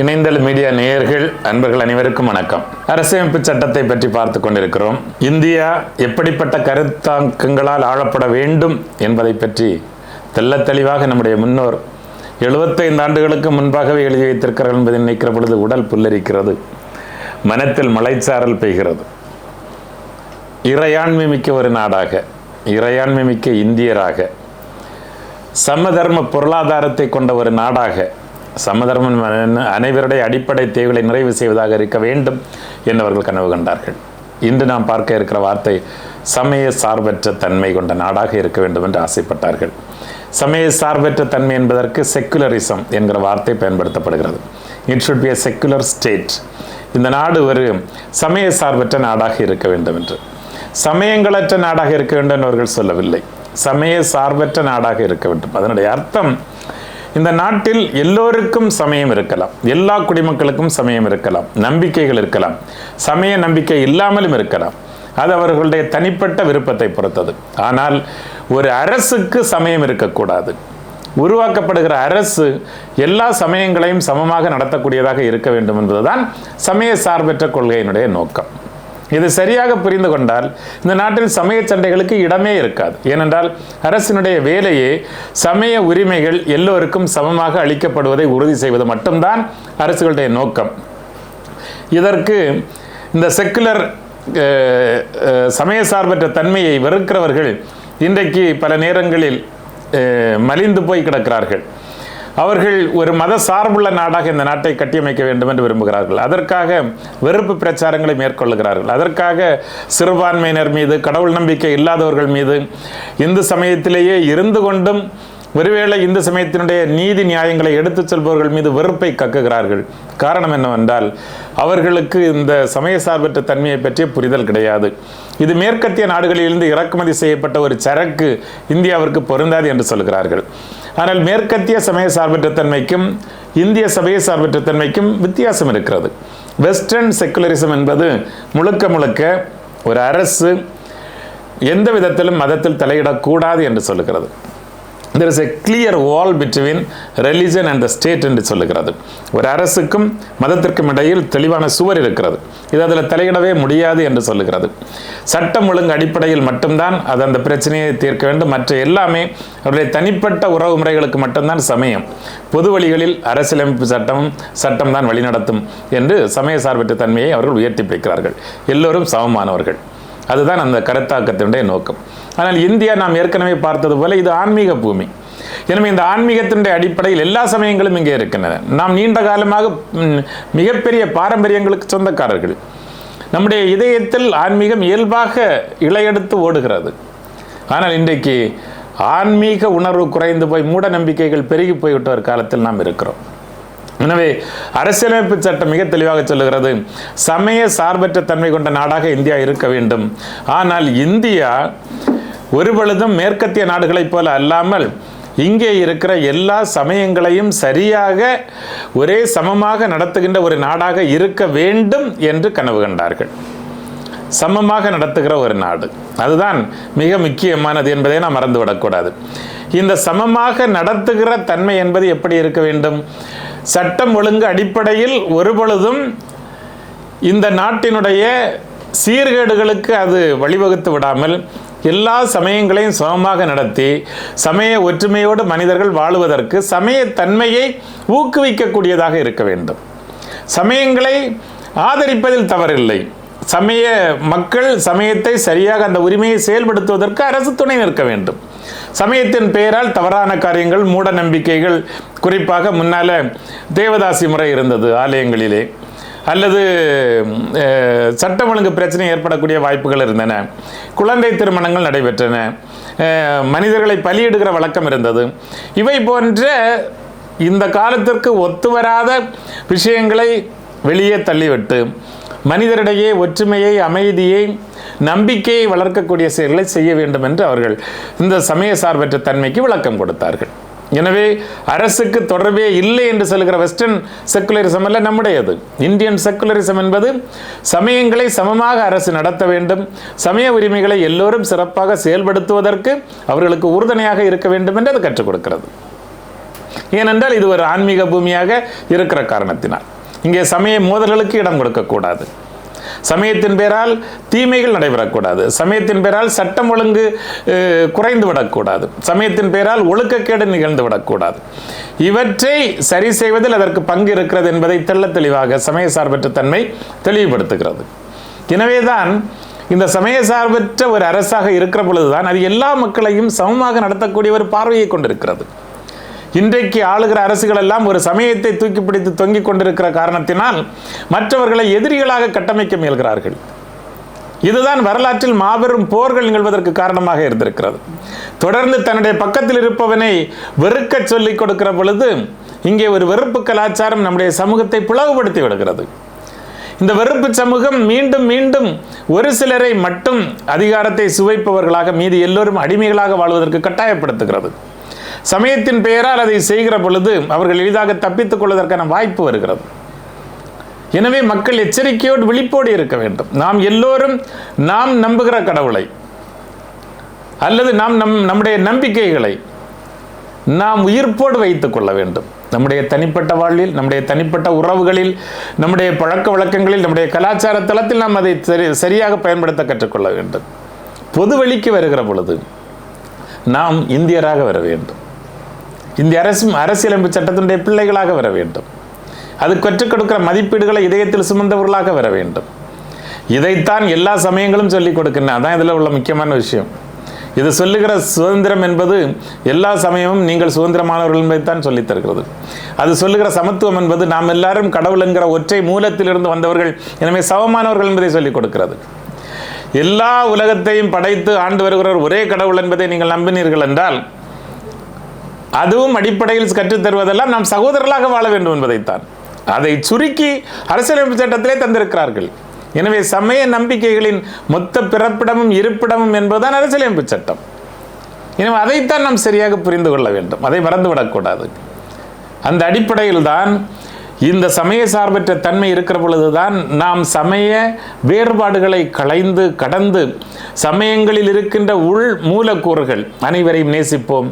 இணைந்தல் media நேயர்கள் அன்பர்கள் அனைவருக்கும் வணக்கம். அரசியமைப்பு சட்டத்தை பற்றி பார்த்து கொண்டிருக்கிறோம். இந்தியா எப்படிப்பட்ட கருத்தாக்கங்களால் ஆளப்பட வேண்டும் என்பதை பற்றி தெள்ளத் தெளிவாக நம்முடைய முன்னோர் எழுபத்தைந்து ஆண்டுகளுக்கு முன்பாகவே எழுதி வைத்திருக்கிறார்கள் என்பதை நினைக்கிற பொழுது உடல் புல்லரிக்கிறது. மனத்தில் மலைச்சாரல் பெய்கிறது. இறையாண்மை மிக்க ஒரு நாடாக இறையாண்மை மிக்க இந்தியராக சமதர்ம பொருளாதாரத்தை கொண்ட ஒரு நாடாக சமதர்மம் அனைவருடைய அடிப்படை தேவைகளை நிறைவு செய்வதாக இருக்க வேண்டும் என்று அவர்கள் கனவு கண்டார்கள். இன்று நாம் பார்க்க இருக்கிற வார்த்தை சமய சார்பற்ற தன்மை கொண்ட நாடாக இருக்க வேண்டும் என்று ஆசைப்பட்டார்கள். சமய சார்பற்ற தன்மை என்பதற்கு செக்குலரிசம் என்கிற வார்த்தை பயன்படுத்தப்படுகிறது. It should be a secular state இந்த நாடு ஒரு சமய சார்பற்ற நாடாக இருக்க வேண்டும் என்று. சமயங்களற்ற நாடாக இருக்க வேண்டும் என்று அவர்கள் சொல்லவில்லை. சமய சார்பற்ற நாடாக இருக்க வேண்டும். அதனுடைய அர்த்தம் இந்த நாட்டில் எல்லோருக்கும் சமயம் இருக்கலாம். எல்லா குடிமக்களுக்கும் சமயம் இருக்கலாம். நம்பிக்கைகள் இருக்கலாம். சமய நம்பிக்கை இல்லாமலும் இருக்கலாம். அது அவர்களுடைய தனிப்பட்ட விருப்பத்தை பொறுத்தது. ஆனால் ஒரு அரசுக்கு சமயம் இருக்கக்கூடாது. உருவாக்கப்படுகிற அரசு எல்லா சமயங்களையும் சமமாக நடத்தக்கூடியதாக இருக்க வேண்டும் என்பதுதான் சமய சார்பற்ற கொள்கையினுடைய நோக்கம். இது சரியாக புரிந்து கொண்டால் இந்த நாட்டில் சமய சண்டைகளுக்கு இடமே இருக்காது. ஏனென்றால் அரசினுடைய வேலையே சமய உரிமைகள் எல்லோருக்கும் சமமாக அளிக்கப்படுவதை உறுதி செய்வது மட்டும்தான் அரசுகளுடைய நோக்கம். இதற்கு இந்த செக்குலர் சமய சார்பற்ற தன்மையை வெறுக்கிறவர்கள் இன்றைக்கு பல நேரங்களில் மலிந்து போய் கிடக்கிறார்கள். அவர்கள் ஒரு மத சார்புள்ள நாடாக இந்த நாட்டை கட்டியமைக்க வேண்டும் என்று விரும்புகிறார்கள். அதற்காக வெறுப்பு பிரச்சாரங்களை மேற்கொள்ளுகிறார்கள். அதற்காக சிறுபான்மையினர் மீது கடவுள் நம்பிக்கை இல்லாதவர்கள் மீது இந்து சமயத்திலேயே இருந்து கொண்டும் ஒருவேளை இந்து சமயத்தினுடைய நீதி நியாயங்களை எடுத்துச் செல்பவர்கள் மீது வெறுப்பை கக்குகிறார்கள். காரணம் என்னவென்றால் அவர்களுக்கு இந்த சமய சார்பற்ற தன்மையை பற்றிய புரிதல் கிடையாது. இது மேற்கத்திய நாடுகளிலிருந்து இறக்குமதி செய்யப்பட்ட ஒரு சரக்கு இந்தியாவிற்கு பொருந்தாது என்று சொல்கிறார்கள். ஆனால் மேற்கத்திய சமய சார்பற்ற தன்மைக்கும் இந்திய சமய சார்பற்ற தன்மைக்கும் வித்தியாசம் இருக்கிறது. வெஸ்டர்ன் செக்குலரிசம் என்பது முழுக்க முழுக்க ஒரு அரசு எந்த விதத்திலும் மதத்தில் தலையிடக்கூடாது என்று சொல்லுகிறது. There is a clear wall between religion and the state என்று சொல்லுகிறது. ஒரு அரசுக்கும் மதத்திற்கும் இடையில் தெளிவான சுவர் இருக்கிறது. இது அதில் தலையிடவே முடியாது என்று சொல்லுகிறது. சட்டம் ஒழுங்கு அடிப்படையில் மட்டும்தான் அது அந்த பிரச்சனையை தீர்க்க வேண்டும். மற்ற எல்லாமே அவருடைய தனிப்பட்ட உறவு முறைகளுக்கு மட்டும்தான் சமயம். பொது வழிகளில் அரசியலமைப்பு சட்டமும் சட்டம் தான் வழிநடத்தும் என்று சமய சார்பற்ற தன்மையை அவர்கள் உயர்த்தி பிடிக்கிறார்கள். எல்லோரும் சமமானவர்கள். அதுதான் அந்த கருத்தாக்கத்தினுடைய நோக்கம். ஆனால் இந்தியா நாம் ஏற்கனவே பார்த்தது போல இது ஆன்மீக பூமி. எனவே இந்த ஆன்மீகத்தினுடைய அடிப்படையில் எல்லா சமயங்களும் இங்கே இருக்கின்றன. நாம் நீண்ட காலமாக மிகப்பெரிய பாரம்பரியங்களுக்கு சொந்தக்காரர்கள். நம்முடைய இதயத்தில் ஆன்மீகம் இயல்பாக இலையெடுத்து ஓடுகிறது. ஆனால் இன்றைக்கு ஆன்மீக உணர்வு குறைந்து போய் மூட நம்பிக்கைகள் பெருகி போய்விட்ட ஒரு காலத்தில் நாம் இருக்கிறோம். எனவே அரசியலமைப்பு சட்டம் மிக தெளிவாக சொல்லுகிறது சமய சார்பற்ற தன்மை கொண்ட நாடாக இந்தியா இருக்க வேண்டும். ஆனால் இந்தியா ஒருபொழுதும் மேற்கத்திய நாடுகளைப் போல அல்லாமல் இங்கே இருக்கிற எல்லா சமயங்களையும் சரியாக ஒரே சமமாக நடத்துகின்ற ஒரு நாடாக இருக்க வேண்டும் என்று கனவு கண்டார்கள். சமமாக நடத்துகிற ஒரு நாடு. அதுதான் மிக முக்கியமானது என்பதை நாம் மறந்துவிடக்கூடாது இந்த சமமாக நடத்துகிற தன்மை என்பது எப்படி இருக்க வேண்டும்? சட்டம் ஒழுங்கு அடிப்படையில் ஒரு பொழுதும் இந்த நாட்டினுடைய சீர்கேடுகளுக்கு அது வழிவகுத்து விடாமல் எல்லா சமயங்களையும் சமமாக நடத்தி சமய ஒற்றுமையோடு மனிதர்கள் வாழுவதற்கு சமய தன்மையை ஊக்குவிக்கக்கூடியதாக இருக்க வேண்டும். சமயங்களை ஆதரிப்பதில் தவறில்லை. சமய மக்கள் சமயத்தை சரியாக அந்த உரிமையை செயல்படுத்துவதற்கு அரசு துணை நிற்க வேண்டும். சமயத்தின் பெயரால் தவறான காரியங்கள் மூட நம்பிக்கைகள் குறிப்பாக முன்னால தேவதாசி முறை இருந்தது ஆலயங்களிலே. அல்லது சட்டம் ஒழுங்கு பிரச்சனை ஏற்படக்கூடிய வாய்ப்புகள் இருந்தன. குழந்தை திருமணங்கள் நடைபெற்றன. மனிதர்களை பலியிடுகிற வழக்கம் இருந்தது. இவை போன்ற இந்த காலத்திற்கு ஒத்துவராத விஷயங்களை வெளியே தள்ளிவிட்டு மனிதரிடையே ஒற்றுமையை அமைதியை நம்பிக்கையை வளர்க்கக்கூடிய செயல்களை செய்ய வேண்டும் என்று அவர்கள் இந்த சமய சார்பற்ற தன்மைக்கு விளக்கம் கொடுத்தார்கள். எனவே அரசுக்கு தொடர்பே இல்லை என்று சொல்கிற வெஸ்டர்ன் செக்குலரிசம் அல்ல நம்முடையது. இந்தியன் செக்குலரிசம் என்பது சமயங்களை சமமாக அரசு நடத்த வேண்டும். சமய உரிமைகளை எல்லோரும் சிறப்பாக செயல்படுத்துவதற்கு அவர்களுக்கு உறுதுணையாக இருக்க வேண்டும் என்று அது கற்றுக் கொடுக்கிறது. ஏனென்றால் இது ஒரு ஆன்மீக பூமியாக இருக்கிற காரணத்தினால். இங்கே சமய மோதல்களுக்கு இடம் கொடுக்கக்கூடாது. சமயத்தின் பேரால் தீமைகள் நடைபெறக்கூடாது. சமயத்தின் பேரால் சட்டம் ஒழுங்கு குறைந்து விடக்கூடாது சமயத்தின் பேரால் ஒழுக்கக்கேடு நிகழ்ந்து விடக்கூடாது இவற்றை சரி செய்வதில் அதற்கு பங்கு இருக்கிறது என்பதை தெள்ளத் தெளிவாக சமய சார்பற்ற தன்மை தெளிவுபடுத்துகிறது. எனவேதான் இந்த சமய சார்பற்ற ஒரு அரசாக இருக்கிற பொழுதுதான் அது எல்லா மக்களையும் சமமாக நடத்தக்கூடிய ஒரு பார்வையை கொண்டிருக்கிறது. இன்றைக்கு ஆளுகிற அரசுகள் எல்லாம் ஒரு சமயத்தை தூக்கி பிடித்து தொங்கிக் கொண்டிருக்கிற காரணத்தினால் மற்றவர்களை எதிரிகளாக கட்டமைக்க முயல்கிறார்கள். இதுதான் வரலாற்றில் மாபெரும் போர்கள் நிகழ்வதற்கு காரணமாக இருந்திருக்கிறது. தொடர்ந்து தன்னுடைய பக்கத்தில் இருப்பவனை வெறுக்க சொல்லிக் கொடுக்கிற பொழுது இங்கே ஒரு வெறுப்பு கலாச்சாரம் நம்முடைய சமூகத்தை பிளவுபடுத்தி விடுகிறது. இந்த வெறுப்பு சமூகம் மீண்டும் மீண்டும் ஒரு சிலரை மட்டும் அதிகாரத்தை சுவைப்பவர்களாக மீதி எல்லோரும் அடிமைகளாக வாழ்வதற்கு கட்டாயப்படுத்துகிறது. சமயத்தின் பெயரால் அதை செய்கிற பொழுது அவர்கள் எளிதாக தப்பித்துக் கொள்வதற்கான வாய்ப்பு வருகிறது. எனவே மக்கள் எச்சரிக்கையோடு விழிப்போடு இருக்க வேண்டும். நாம் எல்லோரும் நாம் நம்புகிற கடவுளை அல்லது நாம் நம் நம்முடைய நம்பிக்கைகளை நாம் உயிர்ப்போடு வைத்துக் கொள்ள வேண்டும். நம்முடைய தனிப்பட்ட வாழ்வில் நம்முடைய தனிப்பட்ட உறவுகளில் நம்முடைய பழக்க வழக்கங்களில் நம்முடைய கலாச்சார தளத்தில் நாம் அதை சரி சரியாக பயன்படுத்த கற்றுக்கொள்ள வேண்டும். பொது வெளிக்கு வருகிற பொழுது நாம் இந்தியராக வர வேண்டும். இந்திய அரசும் அரசியலமைப்பு சட்டத்தினுடைய பிள்ளைகளாக வர வேண்டும். அது கற்றுக் கொடுக்கிற மதிப்பீடுகளை இதயத்தில் சுமந்தவர்களாக வர வேண்டும். இதைத்தான் எல்லா சமயங்களும் சொல்லிக் கொடுக்கின்றன. அதான் இதில் உள்ள முக்கியமான விஷயம். இது சொல்லுகிற சுதந்திரம் என்பது எல்லா சமயமும் நீங்கள் சுதந்திரமானவர்கள் என்பதைத்தான் சொல்லித் தருகிறது. அது சொல்லுகிற சமத்துவம் என்பது நாம் எல்லாரும் கடவுள் என்கிற ஒற்றை மூலத்திலிருந்து வந்தவர்கள் எனவே சமமானவர்கள் என்பதை சொல்லிக் கொடுக்கிறது. எல்லா உலகத்தையும் படைத்து ஆண்டு வருகிறவர் ஒரே கடவுள் என்பதை நீங்கள் நம்பினீர்கள் என்றால் அதுவும் அடிப்படையில் கற்றுத் தருவதெல்லாம் நாம் சகோதரர்களாக வாழ வேண்டும் என்பதைத்தான். அதை சுருக்கி அரசியலமைப்பு சட்டத்திலே தந்திருக்கிறார்கள். எனவே சமய நம்பிக்கைகளின் மொத்த பிறப்பிடமும் இருப்பிடமும் என்பதுதான் அரசியலமைப்பு சட்டம். எனவே அதைத்தான் நாம் சரியாக புரிந்து கொள்ள வேண்டும். அதை மறந்துவிடக்கூடாது. அந்த அடிப்படையில் தான் இந்த சமய சார்பற்ற தன்மை இருக்கிற பொழுதுதான் நாம் சமய வேறுபாடுகளை களைந்து கடந்து சமயங்களில் இருக்கின்ற உள் மூலக்கூறுகள் அனைவரையும் நேசிப்போம்.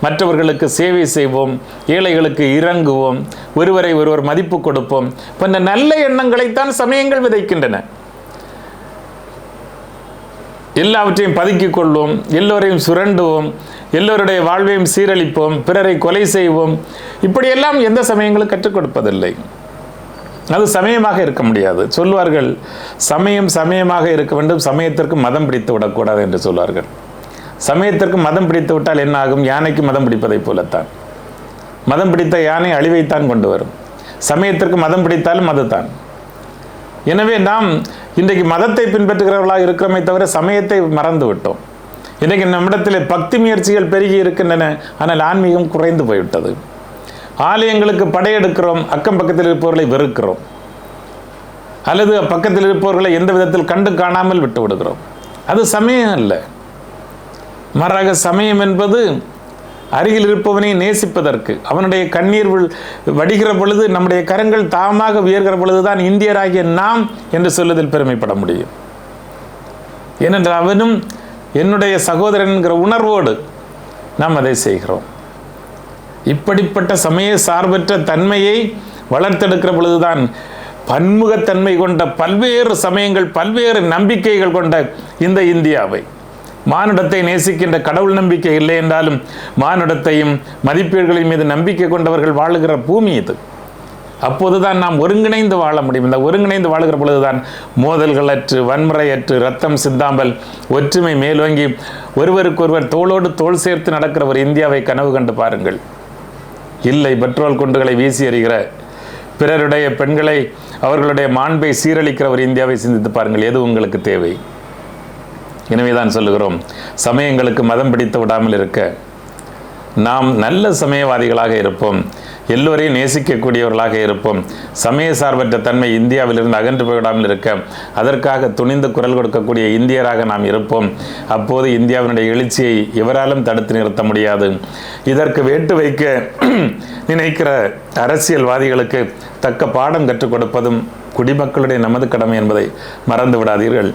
மற்றவர்களுக்கு சேவை செய்வோம் ஏழைகளுக்கு இறங்குவோம் ஒருவரை ஒருவர் மதிப்பு கொடுப்போம். போன்ற நல்ல எண்ணங்களைத்தான் சமயங்கள் விதைக்கின்றன. எல்லாவற்றையும் பதுக்கிக் கொள்வோம் எல்லோரையும் சுரண்டுவோம் எல்லோருடைய வாழ்வையும் சீரழிப்போம் பிறரை கொலை செய்வோம். இப்படியெல்லாம் எந்த சமயங்களும் கற்றுக் கொடுப்பதில்லை. அது சமயமாக இருக்க முடியாது. சொல்வார்கள் சமயம் சமயமாக இருக்க வேண்டும் சமயத்திற்கு மதம் பிடித்து விடக்கூடாது என்று சொல்வார்கள். சமயத்திற்கு மதம் பிடித்து விட்டால் என்ன ஆகும்? யானைக்கு மதம் பிடிப்பதைப் போலத்தான். மதம் பிடித்த யானை அழிவைத்தான் கொண்டு வரும். சமயத்திற்கு மதம் பிடித்தாலும் மதத்தான் எனவே நாம் இன்றைக்கு மதத்தை பின்பற்றுகிறவர்களாக இருக்கிறோமே தவிர சமயத்தை மறந்து விட்டோம். இன்றைக்கு நம்மிடத்தில் பக்தி முயற்சிகள் பெருகி இருக்கின்றன ஆனால் ஆன்மீகம் குறைந்து போய்விட்டது. ஆலயங்களுக்கு படையெடுக்கிறோம் அக்கம் பக்கத்தில் இருப்பவர்களை வெறுக்கிறோம். அல்லது பக்கத்தில் இருப்பவர்களை எந்த விதத்தில் கண்டு காணாமல் விட்டு விடுகிறோம் அது சமயம் இல்லை மாறாக சமயம் என்பது அருகில் இருப்பவனை நேசிப்பதற்கு. அவனுடைய கண்ணீர் வடிகிற பொழுது நம்முடைய கரங்கள் தாமாக உயர்கிற பொழுதுதான் இந்தியராகிய நாம் என்று சொல்வதில் பெருமைப்பட முடியும். ஏனென்றால் அவனும் என்னுடைய சகோதரன் என்கிற உணர்வோடு நாம் அதை செய்கிறோம். இப்படிப்பட்ட சமய சார்பற்ற தன்மையை வளர்த்தெடுக்கிற பொழுதுதான் பன்முகத்தன்மை கொண்ட பல்வேறு சமயங்கள் பல்வேறு நம்பிக்கைகள் கொண்ட இந்த இந்தியாவை. மானுடத்தை நேசிக்கின்ற கடவுள் நம்பிக்கை இல்லை என்றாலும் மானுடத்தையும் மதிப்பீடுகளின் மீது நம்பிக்கை கொண்டவர்கள் வாழுகிற பூமி இது. அப்போதுதான் நாம் ஒருங்கிணைந்து வாழ முடியும். இந்த ஒருங்கிணைந்து வாழுகிற பொழுதுதான் மோதல்கள் அற்று வன்முறையற்று ரத்தம் சிந்தாமல் ஒற்றுமை மேலோங்கி ஒருவருக்கொருவர் தோளோடு தோள் சேர்த்து நடக்கிற ஒரு இந்தியாவை கனவு கண்டு பாருங்கள். இல்லை பெட்ரோல் குண்டுகளை வீசி எறிகிற பிறருடைய பெண்களை அவர்களுடைய மாண்பை சீரழிக்கிற ஒரு இந்தியாவை சிந்தித்து பாருங்கள். எது உங்களுக்கு தேவை? எனவேதான் சொல்லுகிறோம். சமயங்களுக்கு மதம் பிடித்து விடாமல் இருக்க. நாம் நல்ல சமயவாதிகளாக இருப்போம். எல்லோரையும் நேசிக்கக்கூடியவர்களாக இருப்போம். சமய சார்பற்ற தன்மை இந்தியாவிலிருந்து அகன்று போய்விடாமல் இருக்க. அதற்காக துணிந்து குரல் கொடுக்கக்கூடிய இந்தியராக நாம் இருப்போம். அப்போது இந்தியாவினுடைய எழுச்சியை எவராலும் தடுத்து நிறுத்த முடியாது. இதற்கு வேட்டு வைக்க நினைக்கிற அரசியல்வாதிகளுக்கு தக்க பாடம் கற்றுக் கொடுப்பதும் குடிமக்களுடைய நமது கடமை என்பதை மறந்து விடாதீர்கள்